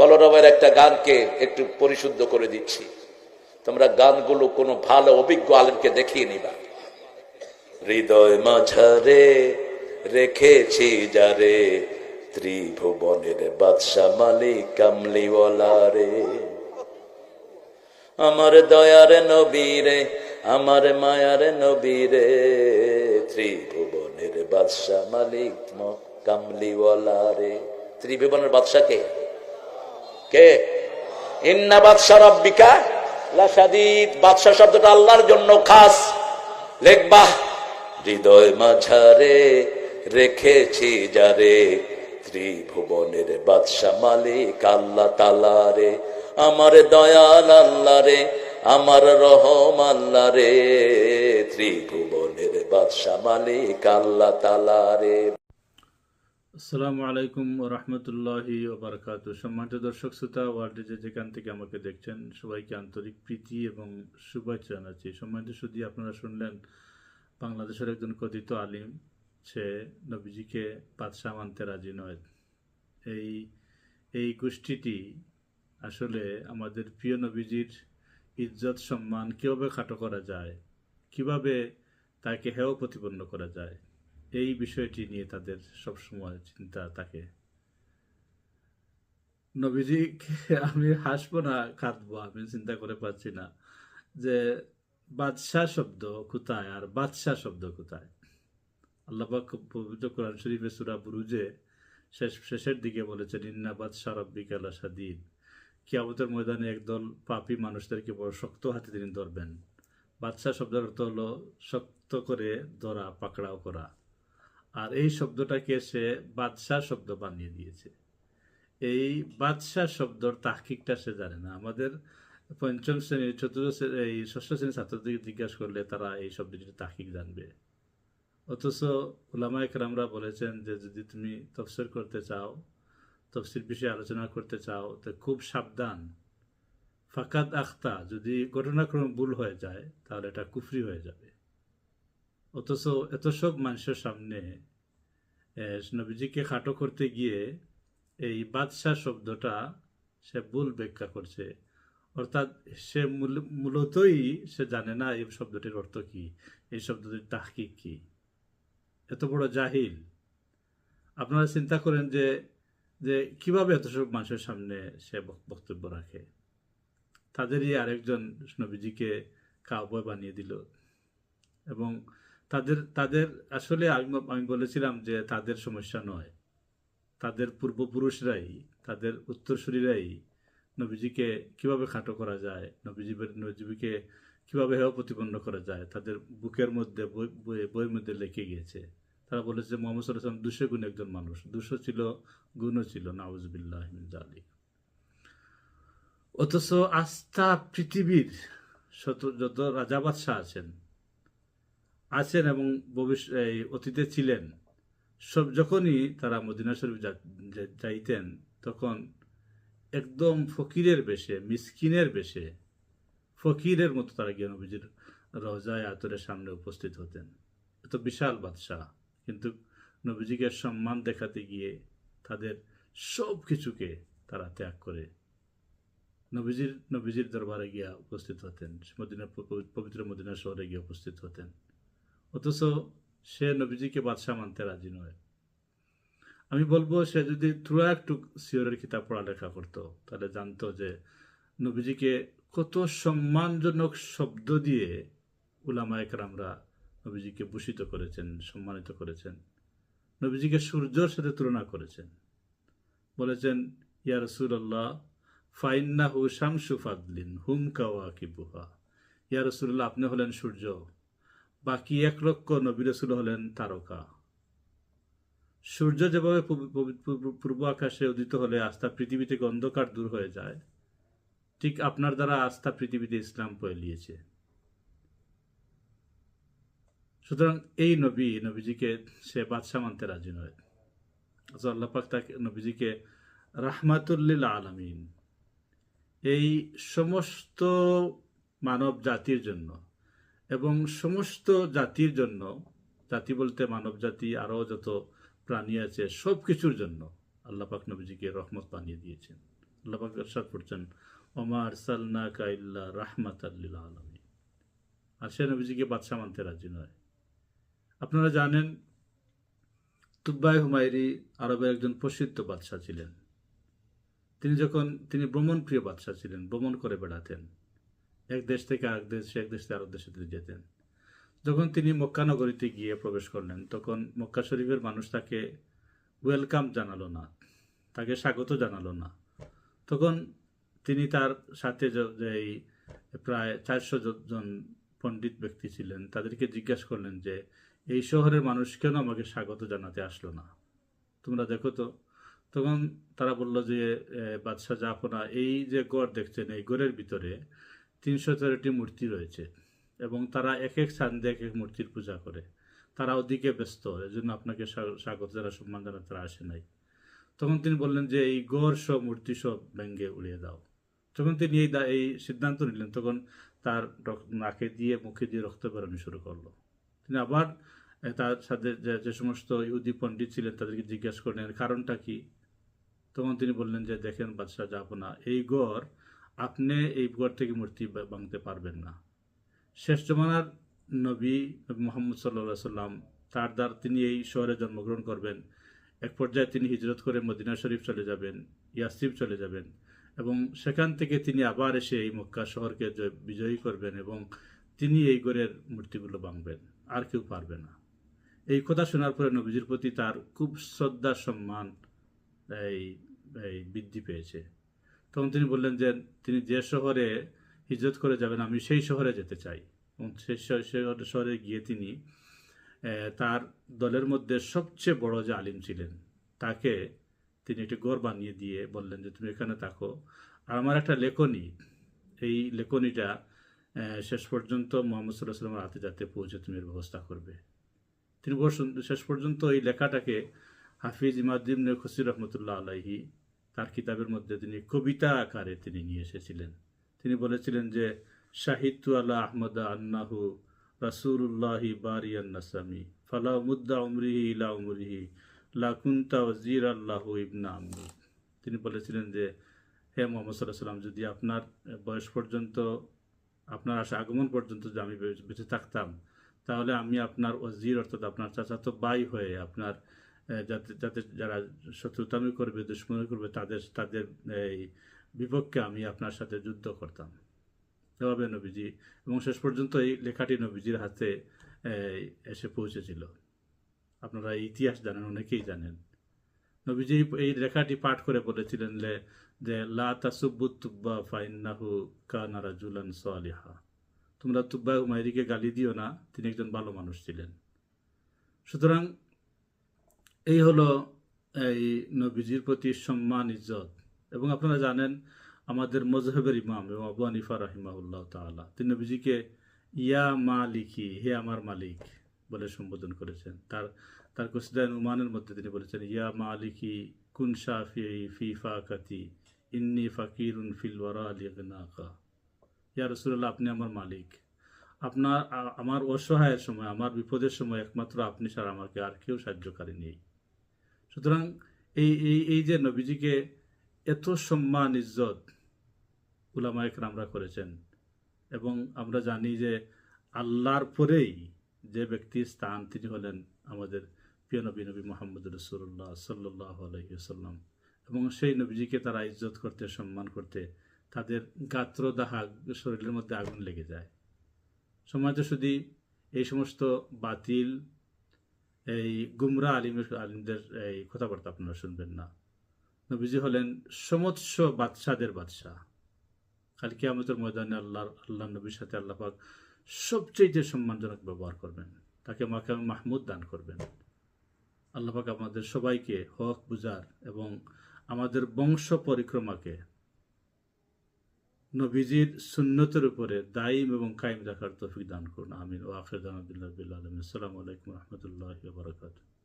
কলরবের একটা গানকে একটু পরিশুদ্ধ করে দিচ্ছি। তোমরা গানগুলো কোনো ভালো, অভিজ্ঞ আলেমকে দেখিয়ে নিবা। হৃদয় মাঝারে রেখেছি যারে, ত্রিভুবনের বাদশা মালিক রে। আমার দয়ার নবীরে আমার মায়ার নবীরে ত্রিভুবনের বাদশা মালিক কামলিওয়ালা রে। ত্রিভুবনের বাদশাকে কে? কে? ইন্না বাদশা রব্বিকা লাসাদিদ বাদশা শব্দটা আল্লাহর জন্য খাস। লেখবা হৃদয় মাঝারে রেখেছি যারে। ত্রিভুবনের বাদশা মালিক আল্লাহ তালারে আমার দয়াল আল্লাহ রে আমার রহম আল্লাহ রে ত্রিভুবনের বাদশা মালিক আল্লাহ তালারে আসসালামু আলাইকুম রহমতুল্লাহি ওবরাকাত সম্মানিত দর্শক, শ্রোতা, ওয়ার্ল্ডে যে যেখান থেকে আমাকে দেখছেন, সবাইকে আন্তরিক প্রীতি এবং শুভেচ্ছা জানাচ্ছি। সম্মানিত শুধু আপনারা শুনলেন বাংলাদেশের একজন কথিত আলিম, সে নবীজিকে বাদশাহ মানতে রাজি নয়। এই এই গোষ্ঠীটি আসলে আমাদের প্রিয় নবীজির ইজ্জত, সম্মান কীভাবে খাটো করা যায়, কীভাবে তাকে হেয় প্রতিপন্ন করা যায় এই বিষয়টি নিয়ে তাদের সবসময় চিন্তা থাকে। নবীজিকে আমি হাসবো না, কাঁদবো, আমি চিন্তা করে পাচ্ছি না যে বাদশাহ শব্দ কোথায় আর বাদশাহ শব্দ কোথায়? আল্লাপাক পবিত্র কোরআন শরীফে সুরা বুরুজে শেষ, শেষের দিকে বলেছেন, ইন্না বাদশাহ রব্বিকাল সাদিন কিয়ামতের ময়দানে একদল পাপী মানুষদেরকে বড় শক্ত হাতে তিনি ধরবেন। বাদশাহ শব্দের অর্থ হলো শক্ত করে ধরা, পাকড়াও করা। আর এই শব্দটাকে সে বাদশাহ শব্দ বানিয়ে দিয়েছে। এই বাদশাহ শব্দর তাহকিকটা সে জানে না। আমাদের পঞ্চম শ্রেণি, চতুর্থ এই ষষ্ঠ শ্রেণির ছাত্রদেরকে জিজ্ঞাসা করলে তারা এই শব্দটির তাহকিক জানবে। অথচ উলামা একরামরা বলেছেন যে, যদি তুমি তফসির করতে চাও, তফসির বিষয়ে আলোচনা করতে চাও, তো খুব সাবধান। ফাকাদ আখতা, যদি ঘটনাক্রম ভুল হয়ে যায়, তাহলে এটা কুফরি হয়ে যাবে। অথচ এত সব মানুষের সামনে নবীজিকে খাটো করতে গিয়ে এই বাদশাহ শব্দটা সে ভুল ব্যাখ্যা করছে। অর্থাৎ সে মূল- মূলতই সে জানে না এই শব্দটির অর্থ কি, এই শব্দটির তাহকিক কি। এত বড় জাহিল। আপনারা চিন্তা করেন যে যে কীভাবে এত সব মানুষের সামনে সে বক- বক্তব্য রাখে। তাদেরই আরেকজন নবীজিকে কাউবয় বানিয়ে দিল। এবং তাদের তাদের আসলে আমি বলেছিলাম যে তাদের সমস্যা নয়। তাদের পূর্বপুরুষরাই, তাদের উত্তরসূরিরাই নবীজিকে কীভাবে খাটো করা যায় নবীজিবের নবীজিকে কীভাবে হেয় প্রতিপন্ন করা যায়, তাদের বুকের মধ্যে বই, বই- বইয়ের মধ্যে লিখে গিয়েছে। তারা বলেছে মোহাম্মদ সাল্লাম দুশো গুণ একজন মানুষ, দুশো ছিল, গুণও ছিল নাউজবিল্লাহ আলী অথচ আস্থা পৃথিবীর শত, যত রাজা বাদশাহ আছেন আছেন এবং ভবিষ্য এই অতীতে ছিলেন। সব, যখনই তারা মদিনা শরীফ যাইতেন, তখন একদম ফকিরের বেশে, মিসকিনের বেশে, ফকিরের মতো তারা গিয়ে নবীজির রওজায় আতরের সামনে উপস্থিত হতেন। এত বিশাল বাদশাহ। কিন্তু নবীজিকে সম্মান দেখাতে গিয়ে তাদের সব কিছুকে তারা ত্যাগ করে। নবীজির নবীজির দরবারে গিয়া উপস্থিত হতেন, মদিনা, পবিত্র মদিনা শহরে গিয়ে উপস্থিত হতেন। অথচ সে নবীজিকে বাদশাহ মানতে রাজি নয়। আমি বলব, সে যদি থ্রু একটু সিওরের কিতাব পড়ালেখা করতো, তাহলে জানতো যে নবীজিকে কত সম্মানজনক শব্দ দিয়ে উলামা একরামরা নবীজিকে ভূষিত করেছেন, সম্মানিত করেছেন। নবীজিকে সূর্যর সাথে তুলনা করেছেন। বলেছেন, ইয়া রসুল্লাহ ফাইন্না হু শামসু ফাদলিন, হুম কাওয়া কিবুহা ইয়া রসুল্লাহ আপনি হলেন সূর্য। বাকি এক লক্ষ নবী রসুল হলেন তারকা। সূর্য যেভাবে পূর্ব আকাশে উদিত হলে আস্থা পৃথিবী থেকে অন্ধকার দূর হয়ে যায়, ঠিক আপনার দ্বারা আস্থা পৃথিবীতে ইসলাম পয়লিয়েছে সুতরাং এই নবী, নবীজিকে সে বাদশাহ মানতে রাজি নয়। অথচ আল্লাহ পাক তাকে, নবীজিকে রাহমাতুল্লিল আলামিন, এই সমস্ত মানব জাতির জন্য এবং সমস্ত জাতির জন্য, জাতি বলতে মানব জাতি, আরও যত প্রাণী আছে সব কিছুর জন্য আল্লাহ পাক নবীজিকে রহমত বানিয়ে দিয়েছেন। আল্লাহ পাক ইরশাদ করছেন, ওমা আরসালনাকা ইল্লা রাহমাতাল লিল আলামিন। আর সে নবীজিকে বাদশাহ মানতে রাজি নয়। আপনারা জানেন তুব্বাই হুমায়রি আরবের একজন প্রসিদ্ধ বাদশাহ ছিলেন। তিনি যখন, তিনি ভ্রমণপ্রিয় বাদশাহ ছিলেন, ভ্রমণ করে বেড়াতেন। এক দেশ থেকে আরেক দেশে, এক দেশ থেকে আরেক দেশে যেতেন। যখন তিনি মক্কা নগরীতে গিয়ে প্রবেশ করলেন, তখন মক্কা শরীফের মানুষ তাকে ওয়েলকাম জানালো না, তাকে স্বাগত জানালো না। তখন তিনি তার সাথে এই প্রায় চারশো জন পণ্ডিত ব্যক্তি ছিলেন, তাদেরকে জিজ্ঞাসা করলেন যে, এই শহরের মানুষ কেন আমাকে স্বাগত জানাতে আসলো না? তোমরা দেখো তো। তখন তারা বলল যে বাদশাহ জাফনা এই যে গড় দেখছেন, এই গড়ের ভিতরে তিনশো তেরোটি মূর্তি রয়েছে এবং তারা এক এক স্থান এক এক মূর্তির পূজা করে। তারা ওদিকে ব্যস্ত, এজন্য আপনাকে স্বাগত যারা সম্মান জানাতে তারা আসে নাই। তখন তিনি বললেন যে, এই গড় সব মূর্তি সব ভেঙ্গে উড়িয়ে দাও। যখন তিনি এই এই সিদ্ধান্ত নিলেন। তখন তার নাকে দিয়ে, মুখে দিয়ে রক্ত বেরোনো শুরু করল। তিনি আবার তার সাথে যে যে সমস্ত ইহুদি পণ্ডিত ছিলেন, তাদেরকে জিজ্ঞাসা করলেন কারণটা কি? তখন তিনি বললেন যে, দেখেন বাদশাহ যাব না। এই গড় আপনি এই ঘর থেকে মূর্তি ভাঙতে পারবেন না। শেষ জমানার নবী মোহাম্মদ সাল্লা সাল্লাম, তার দ্বার তিনি এই শহরে জন্মগ্রহণ করবেন। এক পর্যায়ে তিনি হিজরত করে মদিনা শরীফ চলে যাবেন ইয়াসিফ চলে যাবেন এবং সেখান থেকে তিনি আবার এসে এই মক্কা শহরকে জয়- বিজয়ী করবেন এবং তিনি এই গড়ের মূর্তিগুলো ভাঙবেন, আর কেউ পারবে না। এই কথা শোনার পরে নবীজির প্রতি তার খুব শ্রদ্ধা সম্মান এই বৃদ্ধি পেয়েছে। তখন তিনি বললেন যে, তিনি যে শহরে হিজরত করে যাবেন, আমি সেই শহরে যেতে চাই। এবং সেই শহরে- গিয়ে তিনি তার দলের মধ্যে সবচেয়ে বড় যে আলিম ছিলেন, তাকে তিনি একটি গড় বানিয়ে দিয়ে বললেন যে, তুমি এখানে থাকো। আর আমার একটা লেখনী, এই লেখনীটা শেষ পর্যন্ত মোহাম্মদ সাল্লাহ সাল্লামের হাতে যাতে পৌঁছে তুমি এর ব্যবস্থা করবে। তিনি শেষ পর্যন্ত এই লেখাটাকে হাফিজ ইমাদ্দিন খুসির রহমতুল্লাহ আলাইহি তার কিতাবের মধ্যে তিনি কবিতা আকারে তিনি নিয়ে এসেছিলেন। তিনি বলেছিলেন যে শাহিদু আল্লাহ আহমদ আন্নাহু রাসুল্লাহি বারিয়ান নাসামি, ফালা মুদ্দা উমরিহি ইলা উমরিহি লাকুন্তা ওজির আল্লাহ ইবনা আম্মি। তিনি বলেছিলেন যে, হে মোহাম্মদ সাল্লাহ সাল্লাম যদি আপনার বয়স পর্যন্ত, আপনার আসা আগমন পর্যন্ত যদি আমি বেঁচে- থাকতাম, তাহলে আমি আপনার অজির অর্থাৎ আপনার চাচাতো বাই হয়ে আপনার যাতে যাতে যারা শত্রুতামি করবে, দুশ্মনী করবে, তাদের তাদের, এই বিপক্ষে আমি আপনার সাথে যুদ্ধ করতাম। এভাবে নবীজি, এবং শেষ পর্যন্ত এই লেখাটি নবীজির হাতে এসে পৌঁছেছিল। আপনারা ইতিহাস জানেন, অনেকেই জানেন। নবীজি এই লেখাটি পাঠ করে বলেছিলেন যে- লা তুব্বা ফাইন্নাহু কানা রাজুলান সালিহা। তোমরা তুব্বা হুমায়রিকে গালি দিও না, তিনি একজন ভালো মানুষ ছিলেন। সুতরাং এই হলো, এই নবীজির প্রতি সম্মান, ইজ্জত। এবং আপনারা জানেন, আমাদের মজহবের ইমাম এবং আবু আনিফা রাহিমাহুল্লাহ তাআলা, তিনি নবীজিকে, ইয়া মালিকি, হে আমার মালিক বলে সম্বোধন করেছেন। তার তার কুসিদান উমানের মধ্যে তিনি বলেছেন, ইয়া মালিকি কুন শাফি ফি ফাকাতি, ইন্নি ফাকিরুন ফিল ওয়ারা লিগনাকা ইয়া রসুল্লাহ আপনি আমার মালিক। আপনার আমার অসহায়ের সময়, আমার বিপদের সময় একমাত্র আপনি ছাড়া আমাকে আর কেউ সাহায্যকারী নেই। সুতরাং এই এই এই যে নবীজিকে এত সম্মান, ইজ্জত উলামা একরামরা করেছেন এবং আমরা জানি যে আল্লাহর পরেই যে ব্যক্তির স্থান তিনি হলেন আমাদের প্রিয় নবী নবী মোহাম্মদ রসুল্লাহ সাল্লাহ আলহিসাল্লাম এবং সেই নবীজিকে তারা ইজ্জত করতে, সম্মান করতে তাদের গাত্র দাহা শরীরের মধ্যে আগুন লেগে যায়। সমাজে শুধু এই সমস্ত বাতিল এই গুমরা আলিমের আলিমদের এই কথাবার্তা আপনারা শুনবেন না। নবীজি হলেন সমৎস বাদশাদের বাদশাহ। কালকে আমাদের ময়দানে আল্লাহ আল্লাহ নবীর সাথে আল্লাহ পাক সবচেয়ে সম্মানজনক ব্যবহার করবেন। তাকে মাকে মাহমুদ দান করবেন। আল্লাহ পাক আমাদের সবাইকে হক বুজার এবং আমাদের বংশ পরিক্রমাকে নবীজির সুন্নতের উপরে দায়ীম এবং কায়েম রাখার তৌফিক দান করুন। আমিন। ও আখির দান আলমিন। আসসালামু আলাইকুম রহমতুল্লাহ বারকাতুহ।